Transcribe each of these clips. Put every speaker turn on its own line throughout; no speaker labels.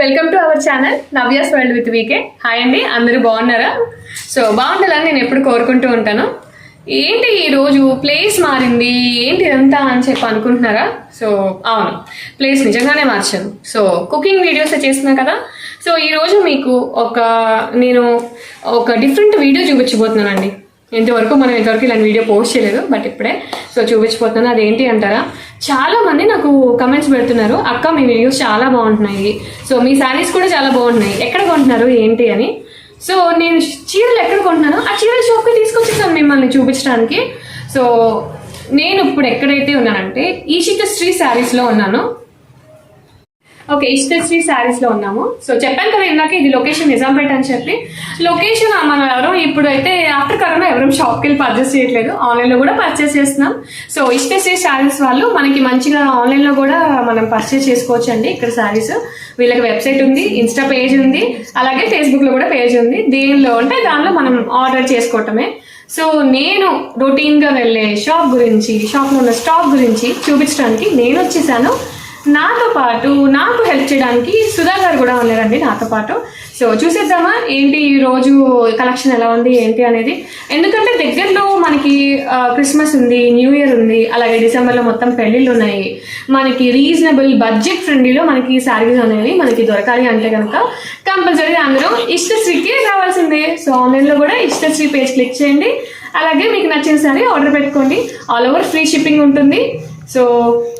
Welcome to our channel Navya's world with VK hi అండి అందరూ బాగున్నారా? సో బాగుండాలని నేను ఎప్పుడు కోరుకుంటూ ఉంటాను. ఏంటి ఈరోజు ప్లేస్ మారింది? ఏంటి ఇదంతా అని చెప్పి అనుకుంటున్నారా? సో అవును ప్లేస్ నిజంగానే మార్చాను సో కుకింగ్ వీడియోస్ చేస్తున్నా కదా? సో ఈ రోజు మీకు ఒక నేను ఒక డిఫరెంట్ వీడియో చూపించబోతున్నానండి. ఇంతవరకు మనం ఇంతవరకు ఇలాంటి వీడియో పోస్ట్ చేయలేదు బట్ ఇప్పుడే. సో చూపించిపోతున్నాను అదేంటి అంటారా? చాలా మంది నాకు కమెంట్స్ పెడుతున్నారు అక్క మీ వీడియోస్ చాలా బాగుంటున్నాయి. సో మీ శారీస్ కూడా చాలా బాగుంటున్నాయి. ఎక్కడ కొంటున్నారు ఏంటి అని? సో నేను చీరలు ఎక్కడ కొంటున్నాను ఆ చీరల షాప్కి తీసుకొచ్చేసాను మిమ్మల్ని చూపించడానికి. సో నేను ఇప్పుడు ఎక్కడైతే ఉన్నానంటే ఈషిత శ్రీ శారీస్లో ఉన్నాను. ఓకే ఇష్టశ్రీ శారీస్లో ఉన్నాము. సో చెప్పాను కదా ఇందాక ఇది లొకేషన్ నిజాంపేట అని చెప్పి. లొకేషన్ మనం ఎవరు ఇప్పుడు అయితే ఆఫ్టర్ కరోనా ఎవరు షాప్కి వెళ్ళి పర్చేస్ చేయట్లేదు. ఆన్లైన్లో కూడా పర్చేస్ చేస్తున్నాం. సో ఇష్టశ్రీ శారీస్ వాళ్ళు మనకి మంచిగా ఆన్లైన్లో కూడా మనం పర్చేస్ చేసుకోవచ్చు అండి ఇక్కడ శారీస్ వీళ్ళకి వెబ్సైట్ ఉంది ఇన్స్టా పేజ్ ఉంది అలాగే ఫేస్బుక్లో కూడా పేజ్ ఉంది. దీనిలో అంటే దానిలో మనం ఆర్డర్ చేసుకోవటమే. సో నేను రొటీన్గా వెళ్ళే షాప్ గురించి షాప్లో ఉన్న స్టాక్ గురించి చూపించడానికి నేను వచ్చేసాను. నాతో పాటు నాకు హెల్ప్ చేయడానికి సుధా గారు కూడా ఉన్నారండి నాతో పాటు. సో చూసేద్దామా? ఏంటి ఈ రోజు కలెక్షన్ ఎలా ఉంది ఏంటి అనేది? ఎందుకంటే దగ్గరలో మనకి క్రిస్మస్ ఉంది న్యూ ఇయర్ ఉంది అలాగే డిసెంబర్లో మొత్తం పెళ్ళిళ్ళు ఉన్నాయి. మనకి రీజనబుల్ బడ్జెట్ ఫ్రెండ్లీలో మనకి శారీస్ అనేవి మనకి దొరకాలి అంటే కనుక కంపల్సరీ అందరూ ఇష్టశ్రీకి రావాల్సిందే. సో ఆన్లైన్లో కూడా ఇష్టశ్రీ పేజ్ క్లిక్ చేయండి. అలాగే మీకు నచ్చిన సారీ ఆర్డర్ పెట్టుకోండి. ఆల్ ఓవర్ ఫ్రీ షిప్పింగ్ ఉంటుంది. సో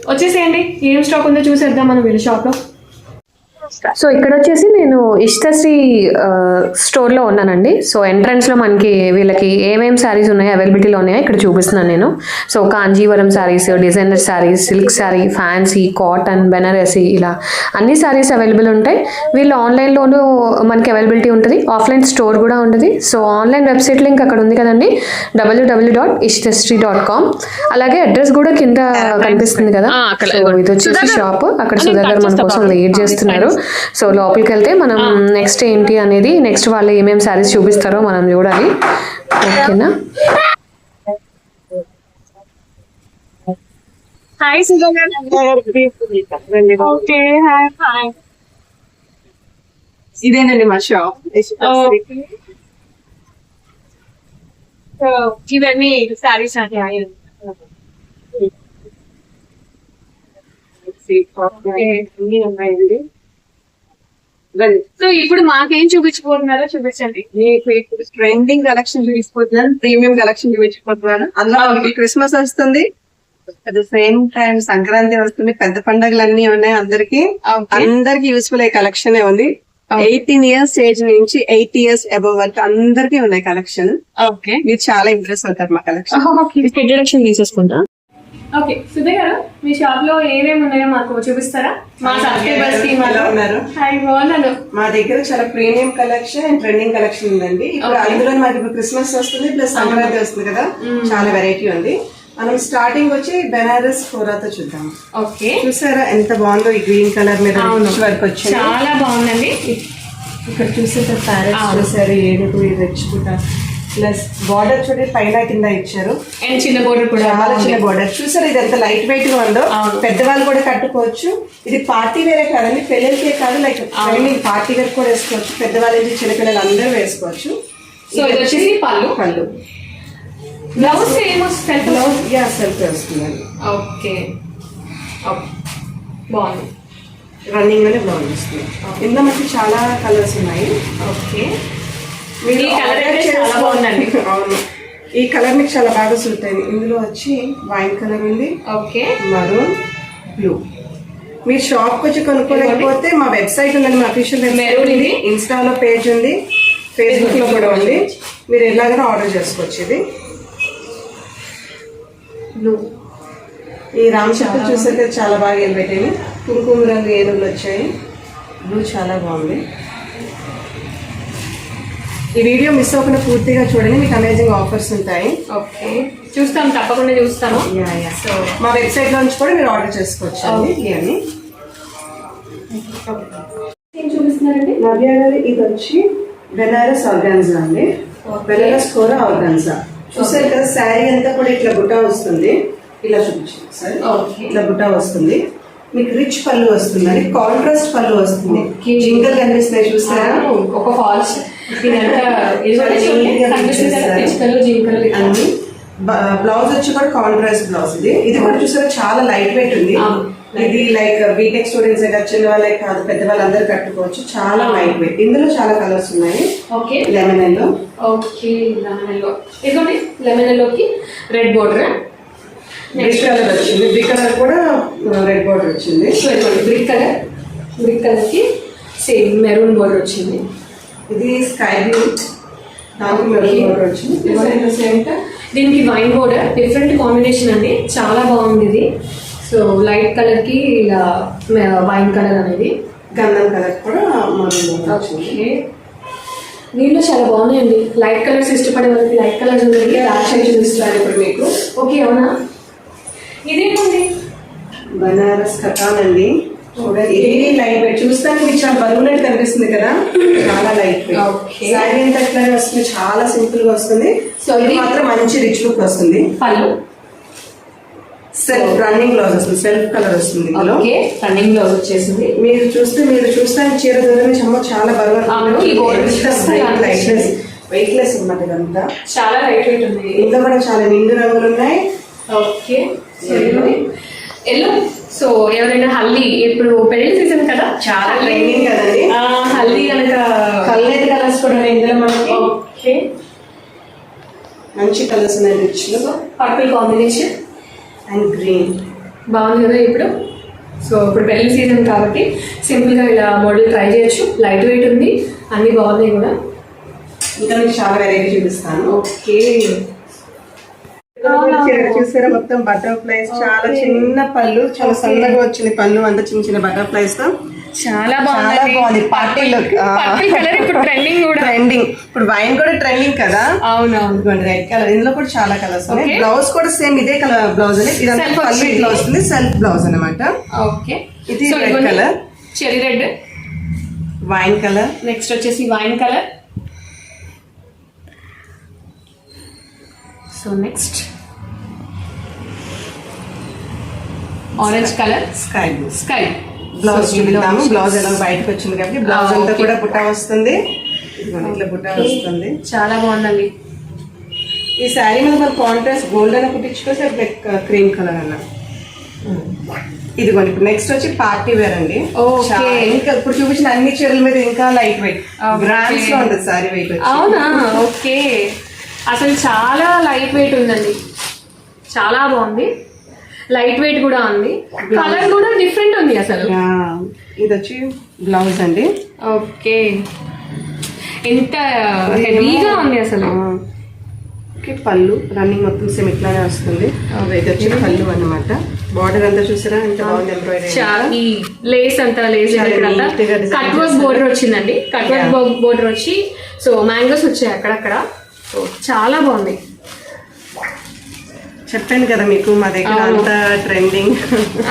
వచ్చేసేయండి. ఏం స్టాక్ ఉందో చూసేద్దాం మనం వీళ్ళ షాప్లో సో ఇక్కడ వచ్చేసి నేను ఇష్టశ్రీ ఆ, స్టోర్లో ఉన్నానండి. సో ఎంట్రన్స్లో మనకి వీళ్ళకి ఏమేమి శారీస్ ఉన్నాయో అవైలబిలిటీలో ఉన్నాయో ఇక్కడ చూపిస్తున్నాను నేను. So Kanjeevaram saris designer saris silk sari fancy cotton Banarasi ఇలా అన్ని శారీస్ అవైలబుల్ ఉంటాయి. వీళ్ళు ఆన్లైన్లోనూ మనకి అవైలబిలిటీ ఉంటుంది. ఆఫ్లైన్ స్టోర్ కూడా ఉంటుంది. సో ఆన్లైన్ వెబ్సైట్ లింక్ అక్కడ ఉంది కదండి. W W dot Ishtashri dot com అలాగే అడ్రస్ కూడా కింద. కనిపిస్తుంది కదా ఇది వచ్చేసి షాప్ అక్కడ సుధా గారు మన కోసం వెయిట్ చేస్తున్నారు. సో లోపలికి వెళ్తే మనం నెక్స్ట్ ఏంటి అనేది నెక్స్ట్ వాళ్ళు ఏమేమి శారీస్ చూపిస్తారో మనం చూడాలి. ఓకేనా?
హాయ్ ఓకే హాయ్ హాయ్
ఇదేనండి మా షాప్
సో ఇవన్నీ సారీస్ అంటే సో ఇప్పుడు మాకేం చూపించబోతున్నారో చూపించండి.
మీకు ఇప్పుడు ట్రెండింగ్ కలెక్షన్ చూపించిపోతున్నాను ప్రీమియం కలెక్షన్ చూపించిపోతున్నాను అందులో క్రిస్మస్ వస్తుంది. At the same time Sankranti వస్తుంది. పెద్ద పండుగలన్నీ ఉన్నాయి అందరికి. అందరికి యూస్ఫుల్ అయ్యే కలెక్షన్ ఉంది. ఎయిటీన్ ఇయర్స్ ఏజ్ నుంచి ఎయిట్ ఇయర్స్ అబవ్ వరకు అందరికి ఉన్నాయి కలెక్షన్
ఓకే
మీరు చాలా ఇంప్రెస్ అవుతారు మా కలెక్షన్
ఇంట్రడక్షన్ తీసేసుకుంటా?
ఓకే సుధా గారు మీ షాప్లో ఏమేమి ఉన్నాయో మాకు చూపిస్తారా? మా సబ్స్క్రైబర్స్కి
ఎలా ఉన్నారు?
హాయ్ బాగున్నాను.
మా దగ్గర చాలా premium collection and trending collection ఉందండి. ఇప్పుడు అందులో మాకు ఇప్పుడు క్రిస్మస్ వస్తుంది ప్లస్ సంక్రాంతి వస్తుంది కదా. చాలా వెరైటీ ఉంది. మనం స్టార్టింగ్ వచ్చి బెనారస్ కోరాతో చూద్దాం.
ఓకే.
చూసారా ఎంత బాగుందో ఈ గ్రీన్ కలర్ మీద వర్క్ వచ్చింది.
చాలా బాగుందండి.
ఇక్కడ చూసేట ప్యారెట్స్ చూసారు ఏనుగు ఇది తెచ్చుకుంటా. ప్లస్ బార్డర్ చూడండి పైన కింద ఇచ్చారు.
అండ్ చిన్న బోర్డర్ కూడా
చాలా చిన్న బార్డర్ చూసారు ఇది ఎంత లైట్ వెయిట్గా ఉందో. పెద్దవాళ్ళు కూడా కట్టుకోవచ్చు. ఇది పార్టీ వేరే కాదండి పెళ్ళిళ్ళకే కాదు లైక్ పార్టీ వేర్ కూడా వేసుకోవచ్చు. పెద్దవాళ్ళు ఏంటి చిన్నపిల్లలు అందరూ వేసుకోవచ్చు.
సో ఇది వచ్చేసి పళ్ళు.
పళ్ళు.
బ్లౌజ్ ఏమొస్తుంది
బ్లౌజ్ యా సెల్ఫ్ వస్తుందండి
ఓకే ఓకే. బాగుంది.
రన్నింగ్లోనే బ్లౌజ్ వస్తుంది. ఇందులో మనకి చాలా కలర్స్ ఉన్నాయి.
ఓకే
అవును. ఈ కలర్ మీకు చాలా బాగా సూట్ అయింది ఇందులో వచ్చి వైన్ కలర్ ఉంది.
ఓకే.
Maroon blue. మీరు షాప్ వచ్చి కొనుక్కోలేకపోతే మా వెబ్సైట్ ఉందండి మా అఫీషియల్
ఇది.
ఇన్స్టాలో పేజ్ ఉంది. ఫేస్బుక్లో కూడా ఉంది. మీరు ఎలాగైనా ఆర్డర్ చేసుకోవచ్చు ఇది. బ్లూ. ఈ రామ్ చెప్పులు చూసాక చాలా బాగా వెళ్ళిపెట్టాయి కుంకుమ రంగు ఏనుగులు వచ్చాయి. బ్లూ చాలా బాగుంది. ఈ వీడియో మిస్ అవ్వకుండా పూర్తిగా చూడండి. మీకు అమేజింగ్ ఆఫర్స్ ఉంటాయి.
ఓకే. చూస్తాం తప్పకుండా
యా
సో
మా వెబ్సైట్ నుంచి కూడా మీరు ఆర్డర్ చేసుకోవచ్చు ఇవన్నీ
ఏం చూపిస్తున్నారండి?
నవ్య గారి ఇది వచ్చి బెనారస్ ఆర్గాన్జా అండి. బెనారస్ కూర ఆర్గాన్జా చూసారు కదా శారీ అంతా కూడా ఇట్లా బుట్ట వస్తుంది. ఇలా చూపించండి సార్ ఇట్లా బుట్ట వస్తుంది. మీకు రిచ్ పళ్ళు వస్తుంది కాంట్రాస్ట్ పళ్ళు వస్తుంది. జింకలు కనిపిస్తున్నాయి చూస్తారా
ఒక ఫాల్స్
అన్ని. బ్లౌజ్ వచ్చి కూడా కాంట్రాస్ట్ బ్లౌజ్ ఇది. ఇది కూడా చూసారా చాలా లైట్ వెయిట్ ఉంది. ఇది లైక్ బీటెక్ స్టూడెంట్స్ చిన్న వాళ్ళే కాదు పెద్ద వాళ్ళందరూ కట్టుకోవచ్చు. చాలా లైట్ వెయిట్ ఇందులో చాలా కలర్స్ ఉన్నాయి.
Okay.
Lemon yellow
okay lemon yellow ఇదిగోండి లెమన్ ఎల్లోకి రెడ్ బోర్డర్
బ్రిక్ కలర్ వచ్చింది. బ్రిక్ కలర్ కూడా రెడ్ బోర్డర్ వచ్చింది.
సో ఇదిగోండి బ్రిక్ కలర్ బ్రిక్ కలర్కి సేమ్ మెరూన్ బోర్డర్ వచ్చింది.
ఇది స్కై బ్లూ. దానికి
వైన్ బోర్డర్ డిఫరెంట్ కాంబినేషన్ అండి. చాలా బాగుంది ఇది. సో లైట్ కలర్కి ఇలా వైన్ కలర్ అనేది.
గంధం కలర్ కూడా
ఓకే దీంట్లో చాలా బాగున్నాయండి. లైట్ కలర్స్ ఇష్టపడే వాళ్ళకి లైట్ కలర్స్ ఉన్నాయి డార్క్ షేడ్ చూపిస్తారు ఇప్పుడు మీకు. ఓకే అవునా? ఇదేంటండి?
బనారస్ కటాన్ అండి. చూడండి. ఇది లైట్ వెయిట్. చూస్తానికి మీకు చాలా బరువునట్టు కనిపిస్తుంది కదా? చాలా లైట్ వెయిట్. శారీ అంతా ఇట్లానే వస్తుంది. చాలా సింపుల్గా వస్తుంది. సో ఇది మాత్రం మంచి రిచ్ లుక్ వస్తుంది.
పళ్ళు.
సెల్ఫ్ రన్నింగ్ బ్లౌజ్ వస్తుంది. సెల్ఫ్ కలర్ వస్తుంది
ఓకే. రన్నింగ్ బ్లౌజ్ వచ్చేసింది.
మీరు చూస్తే మీరు చూస్తానికి చీర దూరం నుంచి అమ్మో చాలా బరువు
చూస్తే
లైట్లెస్ వెయిట్లెస్ అనమాట ఇదంతా.
చాలా లైట్ వెయిట్ ఉంది.
ఇంకా కూడా చాలా నిండు రంగులు ఉన్నాయి.
ఓకే. ఎల్లో సో ఎవరైనా హల్దీ ఇప్పుడు పెళ్ళి సీజన్ కదా?
చాలా ట్రైనింగ్ కదండి.
హల్దీ కనుక
కల్లెట్ కలర్స్ కూడా ఇందులో మనకి.
ఓకే.
మంచి కలర్స్ ఉన్నాయి రిచ్లో.
పర్పుల్ కాంబినేషన్
అండ్ గ్రీన్
బాగుంది కదా ఇప్పుడు? సో ఇప్పుడు పెళ్ళి సీజన్ కాబట్టి సింపుల్గా ఇలా మోడల్ ట్రై చేయొచ్చు. లైట్ వెయిట్ ఉంది. అన్ని బాగున్నాయి కూడా.
ఇంకా మీకు చాలా వెరైటీ చూపిస్తాను.
ఓకే.
చూసారా మొత్తం బటర్ఫ్లైస్ చాలా చిన్న పళ్ళు చాలా సన్నగా వచ్చింది పళ్ళు అంత చిన్న చిన్న బటర్ఫ్లైస్. తో
చాలా
బాగుంది. పార్టీ లుక్
కలర్ ఇప్పుడు ట్రెండింగ్ కూడా.
ట్రెండింగ్ ఇప్పుడు వైన్ కూడా ట్రెండింగ్ కదా?
అవునవును.
రెడ్ కలర్ ఇందులో కూడా చాలా కలర్స్ ఉన్నాయి. బ్లౌజ్ కూడా సేమ్ ఇదే కలర్ బ్లౌజ్ అని ఇదంతా. ఇట్లా వస్తుంది సెల్ఫ్ బ్లౌజ్ అన్నమాట.
ఓకే.
ఇది red colour.
Cherry red
wine colour
next వచ్చేసి wine colour so next orange colour
sky blue
sky
blouse చూపిద్దాము. Blouse ఎలా బయటకు వచ్చింది కాబట్టి బ్లౌజ్
Ah,
అంతా. కూడా బుట్ట వస్తుంది. ఇదిగోండి ఇట్లా బుట్ట వస్తుంది.
చాలా బాగుందండి.
ఈ శారీ మీద మన కాంట్రాస్ట్ గోల్డ్ అని కుట్టించుకోవచ్చు బ్లాక్ క్రీమ్ కలర్ అన్న? ఇదిగోండి ఇప్పుడు నెక్స్ట్ వచ్చి పార్టీ వేర్ అండి. చాలా- ఇంకా ఇప్పుడు చూపించిన అన్ని చీరల మీద ఇంకా లైట్ వెయిట్. గ్రామ్స్లో ఉంటుంది శారీ వెయిట్
అవునా? ఓకే అసలు చాలా లైట్ వెయిట్ ఉందండి. చాలా బాగుంది. లైట్ వెయిట్ కూడా ఉంది. కలర్ కూడా డిఫరెంట్ ఉంది అసలు.
ఇది వచ్చి బ్లౌజ్ అండి.
ఓకే. ఎంత హెవీగా ఉంది అసలు.
పళ్ళు. రన్నింగ్ మొత్తం సేమ్ ఇట్లానే వస్తుంది. ఇది వచ్చి పళ్ళు అన్నమాట. బార్డర్ అంతా చూసారా? ఎంత బాగుంది ఎంబ్రాయిడరీ
లేస్ అంతా. లేస్ కట్ వర్క్ బోర్డర్ వచ్చిందండి. కట్ వర్క్ బోర్డర్ వచ్చి సో మ్యాంగోస్ వచ్చాయి అక్కడక్కడ. సో చాలా బాగుంది.
చెప్పాను కదా మీకు మా దగ్గర. అంతా ట్రెండింగ్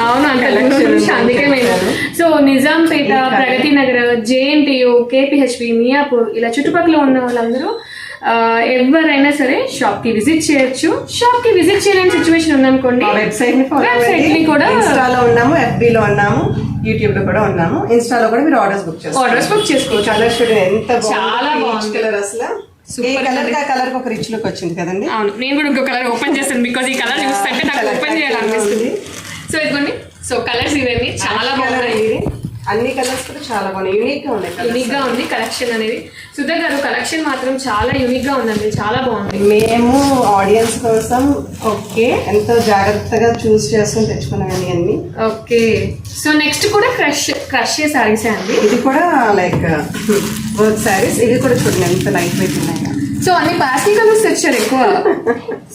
అవును అంటే
ఉంది.
అందుకే మేము so Nizampet. Pragathi Nagar JNTU KPHB Miyapur ఇలా చుట్టుపక్కల ఉన్న వాళ్ళందరూ ఎవరైనా సరే షాప్కి విజిట్ చేయొచ్చు షాప్కి విజిట్ చేయలేని సిచ్యువేషన్ ఉందనుకోండి
వెబ్సైట్ని ఫాలో
వెబ్సైట్ని కూడా
ఇన్స్టాలో ఉన్నాము FB లో ఉన్నాము యూట్యూబ్లో కూడా ఉన్నాము ఇన్స్టాలో కూడా మీరు ఆర్డర్స్ బుక్ చేసుకోవచ్చు
ఆర్డర్స్ బుక్ చేసుకోవచ్చు
కలర్ చూడండి ఎంత
చాలా బాగుంది.
కలర్ అసలు కలర్ కా కలర్ ఒక రిచ్ లుక్ వచ్చింది కదండి?
అవును నేను కూడా ఇంకో కలర్ ఓపెన్ చేస్తాను బికాజ్ ఈ కలర్ చూస్తుంటే నాకు ఓపెన్ చేయాలనిపిస్తుంది. సో ఇదిగోండి. సో కలర్స్ ఇవన్నీ చాలా బాగున్నాయి.
అన్ని కలర్స్ కూడా చాలా బాగున్నాయి. యూనిక్గా ఉన్నాయి colours.
యూనిక్గా ఉంది కలెక్షన్ అనేది. సుధా గారు కలెక్షన్ మాత్రం చాలా యూనిక్గా ఉందండి. చాలా బాగుంది.
మేము ఆడియన్స్ కోసం
ఓకే
ఎంతో జాగ్రత్తగా చూస్ చేసుకుని తెచ్చుకున్నాం అన్ని.
ఓకే. సో నెక్స్ట్ కూడా క్రష్ క్రష్ శారీసే అండి?
ఇది కూడా లైక్ వర్క్ శారీస్ ఇవి కూడా చూడండి ఎంత లైట్ వెయిట్ ఉన్నాయి.
సో అన్ని ప్యాస్టిల్ కలర్స్ తెచ్చారు ఎక్కువ.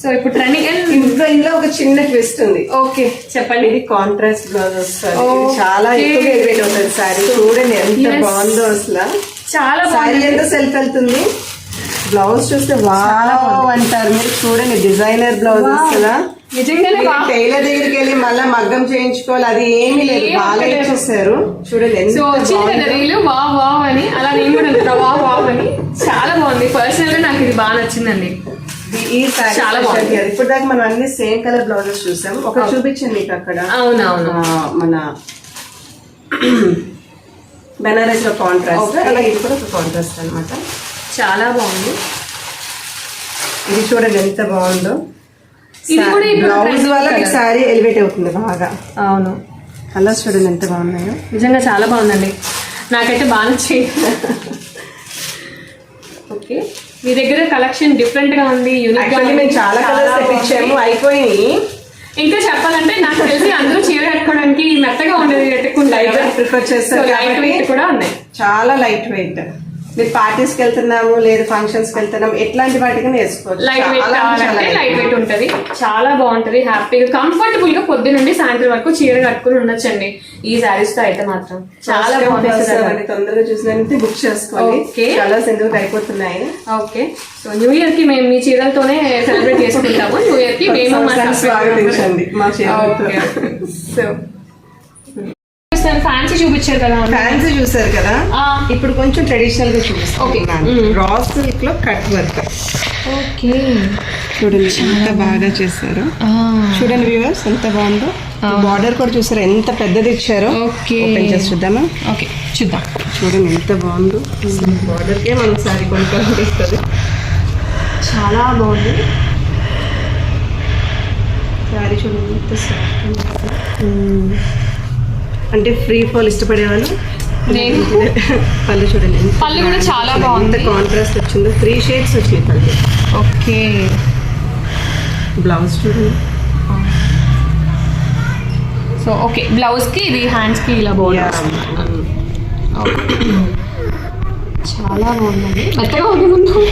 సో ఇప్పుడు ట్రెండింగ్
ఇందులో ఇందులో ఒక చిన్న ట్విస్ట్ ఉంది.
ఓకే. చెప్పండి.
ఇది కాంట్రాస్ట్ బ్లౌజ్ వస్తుంది. చాలా ఎక్కువ వెయిట్ అవుతుంది. శారీ చూడండి ఎంత. బాగుందో అసలు.
చాలా బాగుంది.
ఎంత సెల్ఫ్ వెళ్తుంది బ్లౌజ్ చూస్తే వావ్ అంటారు. మీరు చూడండి. Designer blouse. అసలు.
నిజంగానే
టైలర్ దగ్గరికి వెళ్ళి మళ్ళీ మగ్గం చేయించుకోవాలి అది ఏమీ లేదు. బాగా. ఇచ్చేసారు. చూడండి ఎంత
సో వచ్చింది కదా
బాగుందో.
రీలు. వావ్ వావ్ అని. అలా నేను కూడా వావ్ వావ్ అని. చాలా బాగుంది. పర్సనల్గా నాకు ఇది బాగా నచ్చిందండి.
ఈ
చాలా బాగుంది.
ఇప్పుడు దాకా మనం అన్ని సేమ్ కలర్ బ్లౌజెస్ చూసాం. ఒక చూపించండి మీకు అక్కడ.
అవునవును.
మన బెనారస్లో కాంట్రాస్ట్. అలాగే ఇది కూడా ఒక కాంట్రాస్ట్ అన్నమాట.
చాలా బాగుంది.
ఇది చూడండి ఎంత బాగుందో. బ్లౌజ్ వల్ల. సారీ ఎలివేట్ అవుతుంది బాగా.
అవును.
కలర్స్ చూడండి ఎంత బాగున్నాయో.
నిజంగా చాలా బాగుందండి. నాకైతే బాగా నచ్చింది ఓకే. మీ దగ్గర కలెక్షన్ డిఫరెంట్గా ఉంది యూనిక్
మేము. చాలా కలర్స్. తెప్పించాము అయిపోయి
ఇంకా చెప్పాలంటే నాకు తెలిసి అందరూ చీర కట్టుకోవడానికి మెత్తగా ఉండేది
వెయిట్ ప్రిఫర్ చేస్తారు
లైట్ వెయిట్ కూడా ఉన్నాయి.
చాలా లైట్ వెయిట్ మీరు పార్టీస్కి వెళ్తున్నాము లేదు ఫంక్షన్స్కి వెళ్తున్నాము ఎట్లాంటి వాటికి వేసుకోవచ్చు
లైట్ వెయిట్ కావాలంటే లైట్. వెయిట్ ఉంటది. చాలా బాగుంటది హ్యాపీగా కంఫర్టబుల్గా పొద్దు నుండి సాయంత్రం వరకు చీర కట్టుకుని ఉండొచ్చండి. ఈ శారీస్తో అయితే మాత్రం. చాలా
అని తొందరగా చూసినంటే బుక్
Okay.
కలర్స్ ఎందుకు అయిపోతున్నాయి?
ఓకే సో న్యూ ఇయర్కి మేము మీ చీరలతోనే సెలబ్రేట్ చేసుకుంటాము. న్యూ ఇయర్కి మేము మా
స్వాగతించండి మా
ఓకే సో ఫ్యాన్సీ చూపించారు కదా
ఫ్యాన్సీ చూసారు కదా. ఇప్పుడు కొంచెం ట్రెడిషనల్గా
Mm.
రా సిల్క్లో కట్ వర్క్
ఓకే
చూడండి ఎంత బాగా చేశారు. చూడండి వ్యూవర్స్ ఎంత బాగుందో. బార్డర్ కూడా చూసారు? ఎంత పెద్దది ఇచ్చారో. చేసి చూద్దామా?
ఓకే చూద్దాం.
చూడండి ఎంత బాగుందో. బార్డర్ కే మనం సారీ కొనుక్కోవాలనిపిస్తుంది.
చాలా బాగుంది.
సారీ చూడండి ఎంత. అంటే ఫ్రీ ఫాల్ ఇష్టపడే వాళ్ళు.
నేను?
పళ్ళు చూడండి.
పళ్ళు కూడా చాలా బాగుంది.
కాంట్రాస్ట్ వచ్చిందో. త్రీ షేడ్స్ వచ్చినాయి పళ్ళు.
ఓకే.
బ్లౌజ్ చూడండి.
So okay. బ్లౌజ్కి ఇది హ్యాండ్స్కి ఇలా బోర్డర్ చాలా బాగుందండి. మెత్తగా ఉంది ముందు.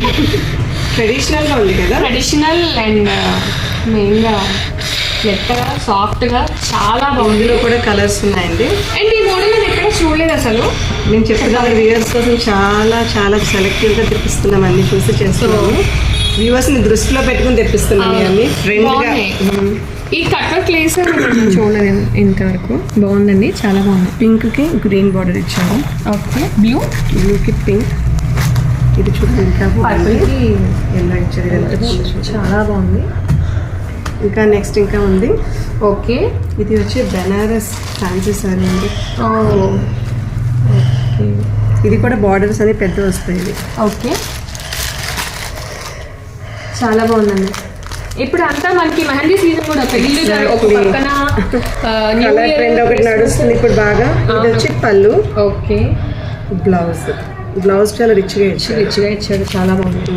ట్రెడిషనల్గా ఉంది కదా?
ట్రెడిషనల్ అండ్ మెయిన్గా. మెత్తగా సాఫ్ట్గా చాలా బాగుంది.
కూడా కలర్స్ ఉన్నాయండి.
అండ్ ఈ మోడల్ నేను ఎక్కడ చూడలేదు అసలు.
మేము చెప్తున్నా వ్యూవర్స్ కోసం చాలా చాలా సెలెక్టివ్గా తెప్పిస్తున్నాం అన్ని చూసి చేస్తున్నాము. వ్యూవర్స్ని దృష్టిలో పెట్టుకుని తెప్పిస్తున్నాం అన్ని.
ఈ కట్వర్ ప్లేస్ చూడలేదు ఇంతవరకు. బాగుందండి చాలా బాగుంది.
పింక్కి గ్రీన్ బార్డర్ ఇచ్చారు.
ఓకే బ్లూ
బ్లూ కి పింక్ ఇది చూడండి ఇంకా ఎల్లో ఇచ్చారు.
చాలా బాగుంది.
ఇంకా నెక్స్ట్ ఇంకా ఉంది.
ఓకే.
ఇది వచ్చి బెనారస్ ఫ్యాన్సీ సారీ అండి.
ఓకే.
ఇది కూడా బార్డర్స్ అని పెద్ద వస్తాయి ఇది
ఓకే. చాలా బాగుందండి. ఇప్పుడు అంతా మనకి మెహందీ సీజన్ కూడా పెళ్ళి ఒక. పక్కన
కలర్ ట్రెండ్ ఒకటి. నడుస్తుంది ఇప్పుడు బాగా. ఇది వచ్చి పళ్ళు.
ఓకే.
బ్లౌజ్ బ్లౌజ్ చాలా రిచ్గా ఇచ్చారు.
రిచ్గా ఇచ్చాడు చాలా బాగుంది.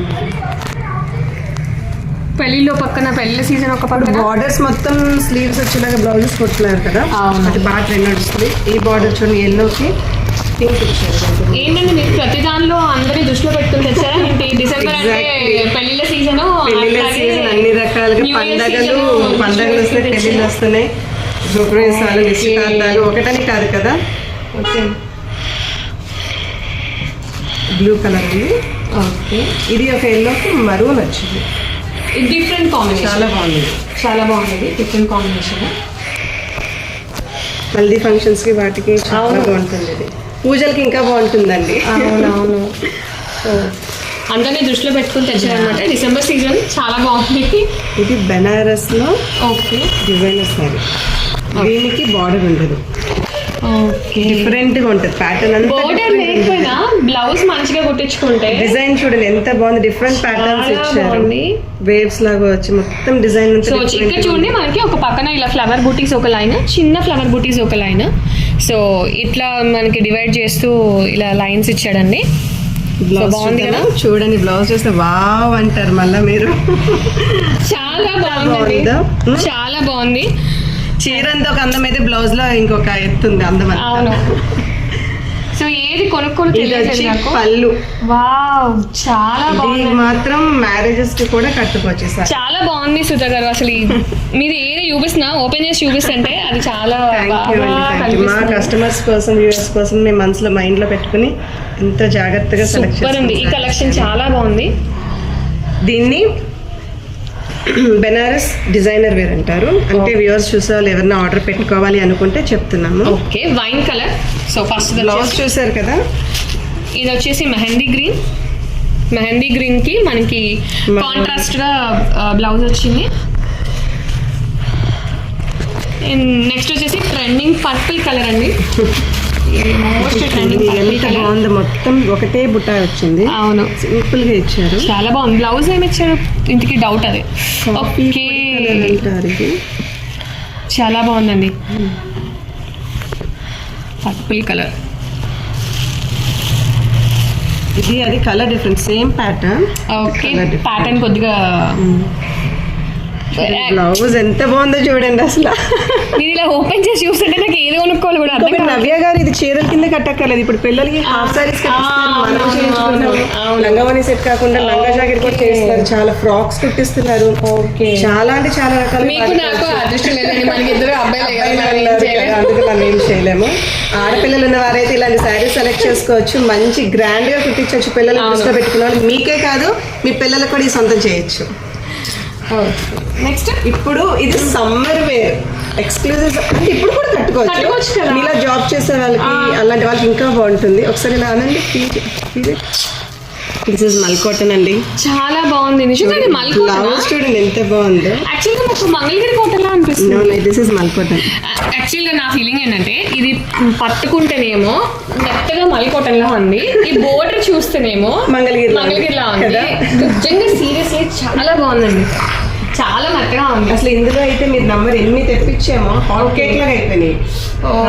పెళ్ళిలో పక్కన పెళ్ళి సీజన్ ఒక పక్కన?
బార్డర్స్ మొత్తం స్లీవ్స్ వచ్చేలాగా బ్లౌజెస్ కుడుతున్నారు కదా. అది బాగా ట్రెండ్ నడుస్తుంది. ఈ బార్డర్ చూడండి ఎల్లోకి పింక్
ఏంటంటే మీరు ప్రతి దానిలో అందరి దృష్టిలో పెట్టుకుని తెచ్చారా డిసెంబర్ అంటే. పెళ్ళిళ్ళ సీజన్
పెళ్ళిళ్ళ సీజన్ అన్ని రకాలుగా పండగలు పండగలు వస్తున్నాయి. పెళ్ళిళ్ళు వస్తున్నాయి గృహప్రవేశాలు నిశ్చితార్థాలు. ఒకటని కాదు కదా.
ఓకే.
Blue colour
okay.
ఇది ఒక ఎల్లోకి మరూన్ వచ్చింది.
డిఫరెంట్ కాంబినేషన్
చాలా బాగుంది.
చాలా బాగుంది. డిఫరెంట్ కాంబినేషన్
హల్దీ ఫంక్షన్స్కి వాటికి చాలా. బాగుంటుంది ఇది. పూజలకి ఇంకా బాగుంటుందండి.
అవునవును సో అందరినీ దృష్టిలో పెట్టుకుని తెచ్చారనమాట డిసెంబర్ సీజన్ చాలా బాగుంది.
ఇది బెనారస్లో
ఓకే.
డిజైనర్ సారీ. దీనికి బార్డర్ ఉండదు
ఓకే.
డిఫరెంట్గా ఉంటుంది. ప్యాటర్న్
బోర్డర్ లేకపోయినా బ్లౌజ్ మంచిగా కుట్టించుకుంటే
డిజైన్ చూడండి ఎంత బాగుంది. డిఫరెంట్ ప్యాటర్న్స్ ఇచ్చారు. వేవ్స్ లాగా వచ్చి మొత్తం డిజైన్
సో ఇక్కడ చూడండి మనకి ఒక పక్కన ఇలా ఫ్లవర్ బూటీస్ ఒక లైన్ చిన్న ఫ్లవర్ బూటీస్ ఒక లైన్ సో ఇట్లా మనకి డివైడ్ చేస్తూ ఇలా లైన్స్ ఇచ్చాడండి. బాగుంది కదా?
చూడండి బ్లౌజ్ చూస్తే వావ్ అంటారు మళ్ళీ మీరు.
చాలా
బాగుందా?
చాలా బాగుంది.
చీర అంతా ఒక అందం అయితే బ్లౌజ్లో ఇంకొక ఎత్తుంది అందం.
అవును. ఏది కొనుక్కొని తెలియదు నాకు?
పళ్ళు.
వావ్ చాలా
ఇది
బాగుంది.
మాత్రం మ్యారేజెస్కి కూడా కట్టుకోవచ్చు సార్.
చాలా బాగుంది సుధా గారు అసలు మీరు ఏది చూపిస్తున్నా? ఓపెన్ చేసి చూపిస్తుంటే అది చాలా
మా. కస్టమర్స్ కోసం వ్యూవర్స్ కోసం మేము మనసులో మైండ్లో పెట్టుకుని ఎంత జాగ్రత్తగా సెలెక్ట్
సూపర్ ఉంది ఈ కలెక్షన్ చాలా బాగుంది.
దీన్ని బెనారస్ డిజైనర్ వేర్ అంటారు. అంటే వ్యూవర్స్ చూసే వాళ్ళు ఎవరైనా ఆర్డర్ పెట్టుకోవాలి అనుకుంటే చెప్తున్నాము.
Okay wine colour so first
blouse చూసారు కదా?
ఇది వచ్చేసి మెహందీ గ్రీన్. మెహందీ గ్రీన్కి మనకి కాంట్రాస్ట్గా బ్లౌజ్ వచ్చింది. నెక్స్ట్ వచ్చేసి ట్రెండింగ్ పర్పుల్ కలర్ అండి.
ఎంత బాగుంది మొత్తం ఒకటే బుట్ట వచ్చింది.
అవును.
సింపుల్గా ఇచ్చారు.
చాలా బాగుంది. బ్లౌజ్ ఏమి ఇచ్చారు? ఇంటికి డౌట్ అది. ఓకే చాలా బాగుందండి. పర్పుల్ కలర్
ఇది అది colour different same pattern
okay. Pattern కొద్దిగా
బ్లౌజ్ ఎంత బాగుందో చూడండి అసలు.
మీరు ఇలా ఓపెన్ చేసి చూస్తుంటే నాకు ఏది కొనుక్కోవాలి కూడా అర్థం
నవ్య గారు ఇది చీరల కింద కట్టక్కర్లేదు. ఇప్పుడు పిల్లలకి హాఫ్ సారీస్ లంగావని సెట్ కాకుండా లంగా జాకెట్ కూడా చేస్తున్నారు చాలా ఫ్రాక్స్ కుట్టిస్తున్నారు. చాలా అంటే చాలా రకాల
మీకు నాకు అదృష్టం లేదండి మనం ఏం చేయలేం.
అందుకే మనం ఏం చేయలేము. ఆడపిల్లలు ఉన్న వారైతే ఇలాంటి శారీస్ సెలెక్ట్ చేసుకోవచ్చు. మంచి గ్రాండ్గా కుట్టించవచ్చు. పిల్లలు దృష్టిలో పెట్టుకున్న మీకే కాదు మీ పిల్లలకు కూడా ఈ సొంతం చేయొచ్చు.
నెక్స్ట్
ఇప్పుడు ఇది సమ్మర్ వేర్ ఎక్స్క్లూజివ్ అంటే ఇప్పుడు కూడా
కట్టుకోవచ్చు.
మీలా జాబ్ చేసే వాళ్ళకి అలాంటి వాళ్ళకి ఇంకా బాగుంటుంది. ఒకసారి ఇలా అనండి. దిస్ ఇస్ మల్కోటన్ అండి.
చాలా బాగుంది. నిజంగా మల్కోటనా
బ్లౌజ్ చూడండి ఎంత బాగుందో.
యాక్చువల్గా నాకు మంగళగిరి కోటలా అనిపిస్తుంది?
దిస్ ఇస్ మల్కోటన్
యాక్చువల్గా నా ఫీలింగ్ ఏంటంటే ఇది పట్టుకుంటేనేమో మెత్తగా మల్కోటంలా ఉంది. ఈ బోర్డర్ చూస్తేనేమో
మంగళగిరిలా ఉంది.
మంగళగిరిలా ఉంది? నిజంగా సీరియస్లీ చాలా బాగుందండి. చాలా మెత్తగా ఉంది.
అసలు ఇందులో అయితే మీరు నంబర్ ఎన్ని తెప్పించామో హాట్ కేక్ లాగా అయిపోయినాయి.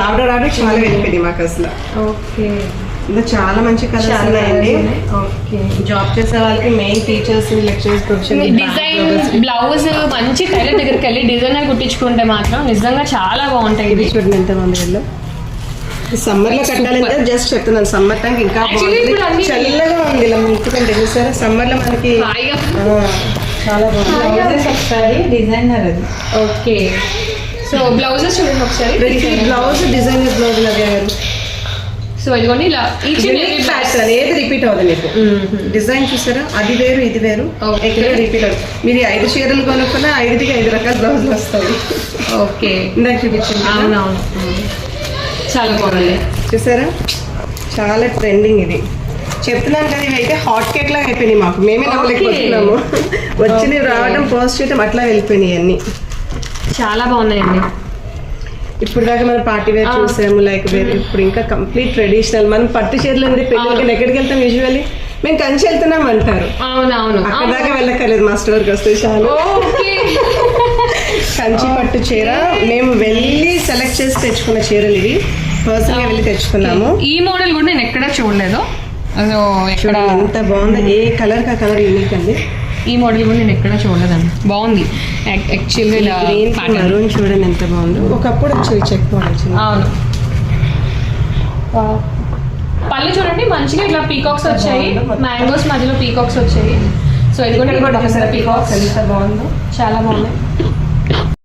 రావడం రావడం చాలా వెళ్ళిపోయింది మాకు అసలు.
ఓకే.
ఇందులో చాలా మంచి కలర్స్ ఉన్నాయండి.
ఓకే
జాబ్ చేసే వాళ్ళకి main teachers lecturers
design blouse మంచి టైలర్ దగ్గరికి వెళ్ళి డిజైనర్ కుట్టించుకుంటే మాత్రం నిజంగా చాలా బాగుంటాయి ఇది
చూడండి ఎంత వీళ్ళు. సమ్మర్లో కట్టాలంటే జస్ట్ చెప్తున్నాను. సమ్మర్ టైం ఇంకా చల్లగా ఉంది ఇలా ముట్టుకుంటే చూసారా సమ్మర్లో మనకి చాలా బాగుంది.
ఒకసారి డిజైనర్ అది.
ఓకే సో బ్లౌజెస్ చూడండి ఒకసారి.
బ్లౌజ్ డిజైనర్ బ్లౌజ్ లాగా
సో ఇదిగోండి ఇలా ఈచ్
ప్యాటర్న్ ఏది రిపీట్ అవ్వదు మీకు. డిజైన్ చూసారా? అది వేరు ఇది వేరు. ఎక్కడ రిపీట్ అవ్వదు. మీరు ఐదు చీరలు కొనుక్కున్న ఐదుకి ఐదు రకాల బ్లౌజులు వస్తాయి.
ఓకే.
ఇందాక చూపించింది కదా?
అవునవును. చాలా బాగుంది.
చూసారా? చాలా ట్రెండింగ్ ఇది. చెప్తున్నాను కదా ఇవి అయితే హాట్ కేక్ లాగా అయిపోయినాయి మాకు. మేమే నమ్మలేకపోతున్నాము. వచ్చి రావడం పోస్ట్ చేయడం అట్లా వెళ్ళిపోయినాయి అన్ని.
చాలా బాగున్నాయండి.
ఇప్పుడు దాకా మనం పార్టీ వేర్ చూసాము లైక్ వేర్ ఇప్పుడు ఇంకా కంప్లీట్ ట్రెడిషనల్. మనం పట్టు చీరలు అండి పెళ్ళికి ఎక్కడికి వెళ్తాం యూజువల్లీ మేము కంచి వెళ్తున్నాం అంటారు.
అవునవును.
అక్కడ దాకా వెళ్ళక్కర్లేదు మా స్టోర్కి వస్తే చాలు. కంచి పట్టు చీర మేము వెళ్ళి సెలెక్ట్ చేసి తెచ్చుకున్న చీరలు ఇవి. పర్సనల్గా వెళ్ళి తెచ్చుకున్నాము.
ఈ మోడల్ కూడా నేను ఎక్కడా చూడలేదు.
చూడండి ఎంత బాగుంది. ఏ కలర్ కా కలర్ యూనిక్ అండి.
ఈ మోడల్ కూడా నేను ఎక్కడా చూడలేదండి. బాగుంది. యాక్చువల్గా ఇలా.
మరూన్ చూడండి ఎంత బాగుందో. ఒకప్పుడు వచ్చి చెక్ వచ్చింది
అవును. పళ్ళు చూడండి మంచిగా ఇట్లా పీకాక్స్ వచ్చాయి. మ్యాంగోస్ మధ్యలో పీకాక్స్ వచ్చాయి. సో ఇది కూడా ఒకసారి పీకాక్స్
ఎంత బాగుందో.
చాలా బాగున్నాయి.